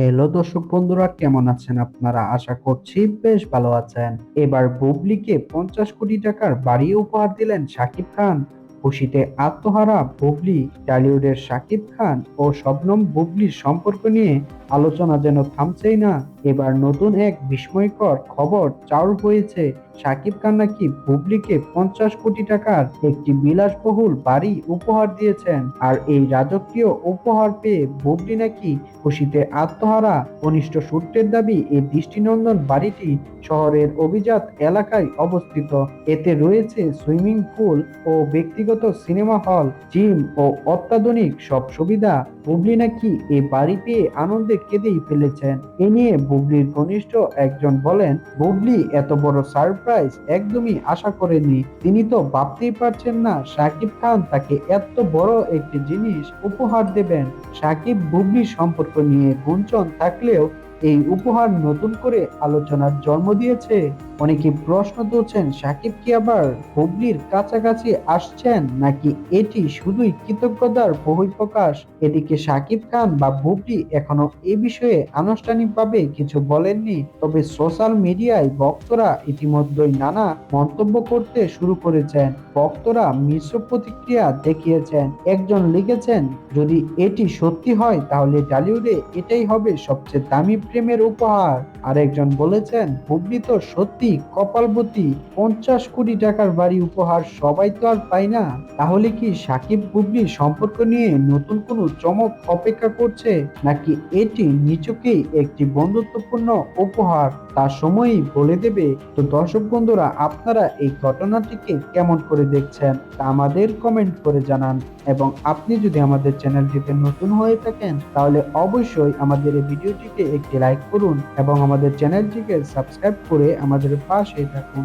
Hello দর্শক বন্ধুরা, কেমন আছেন আপনারা? আশা করছি বেশ ভালো আছেন। এবার বুবলিকে পঞ্চাশ কোটি টাকার বাড়ি উপহার দিলেন শাকিব খান। খুশিতে আত্মহারা বুবলি, টলিউডের শাকিব খান ও শবনম বুবলির সম্পর্ক নিয়ে আলোচনা যেন থামছেই না। এবার নতুন এক বিস্ময়কর খবর চাউর হয়েছে। শাকিব খান নাকি বুবলিকে পঞ্চাশ কোটি টাকার একটি বিলাসবহুল বাড়ি উপহার দিয়েছেন। আর এই রাজকীয় উপহার পেয়ে বুবলি নাকি খুশিতে আত্মহারা। কনিষ্ঠ সূত্রের দাবি, এই দৃষ্টিনন্দন বাড়িটি শহরের অভিজাত এলাকায় অবস্থিত। এতে রয়েছে সুইমিং পুল ও ব্যক্তিগত সিনেমা হল, জিম ও অত্যাধুনিক সব সুবিধা। বুবলি নাকি এই বাড়ি পেয়ে আনন্দে কেঁদেই ফেলেছেন? এ নিয়ে বুবলির ঘনিষ্ঠ একজন বলেন, বুবলি, এত বড় সারপ্রাইজ একদমই আশা করেনি তিনি তো ভাবতেই পারছেন না সাকিব খান তাকে এত বড় একটি জিনিস উপহার দেবেন। সাকিব বুবলির সম্পর্ক নিয়ে গুঞ্জন থাকলেও এই উপহার নতুন করে আলোচনার জন্ম দিয়েছে। অনেকে প্রশ্ন তুলছেন, সাকিব কি আবার হুবলির কাছাকাছি আসছেন নাকি এটি শুধুই কৃতজ্ঞতার বহিঃপ্রকাশ? এদিকে সাকিব খান বা বুবলি এখনও এ বিষয়ে আনুষ্ঠানিকভাবে কিছু বলেননি। তবে সোশ্যাল মিডিয়ায় ভক্তরা ইতিমধ্যেই নানা মন্তব্য করতে শুরু করেছেন। ভক্তরা মিশ্র প্রতিক্রিয়া দেখিয়েছেন। একজন লিখেছেন, যদি এটি সত্যি হয়, তাহলে টলিউডে এটাই হবে সবচেয়ে দামি প্রেমের উপহার। আরেকজন বলেছেন, বুবলি তো সত্যি কপালবতী। পঞ্চাশ কোটি টাকার বাড়ি উপহার সবাই তো আর পায় না। তাহলে কি সাকিব বুবলির সম্পর্ক নিয়ে নতুন কোনো চমক অপেক্ষা করছে? নাকি এটি নিচকেই একটি বন্ধুত্বপূর্ণ উপহার? তার সময়ই বলে দেবে। তো দর্শক বন্ধুরা, আপনারা এই ঘটনাটিকে কেমন করে দেখছেন? তা আমাদের কমেন্ট করে জানান। এবং আপনি যদি আমাদের চ্যানেলটিতে নতুন হয়ে থাকেন, তাহলে অবশ্যই আমাদের এই ভিডিওটিকে একটি লাইক করুন এবং আমাদের চ্যানেলটিকে সাবস্ক্রাইব করে আমাদের পাশে থাকুন।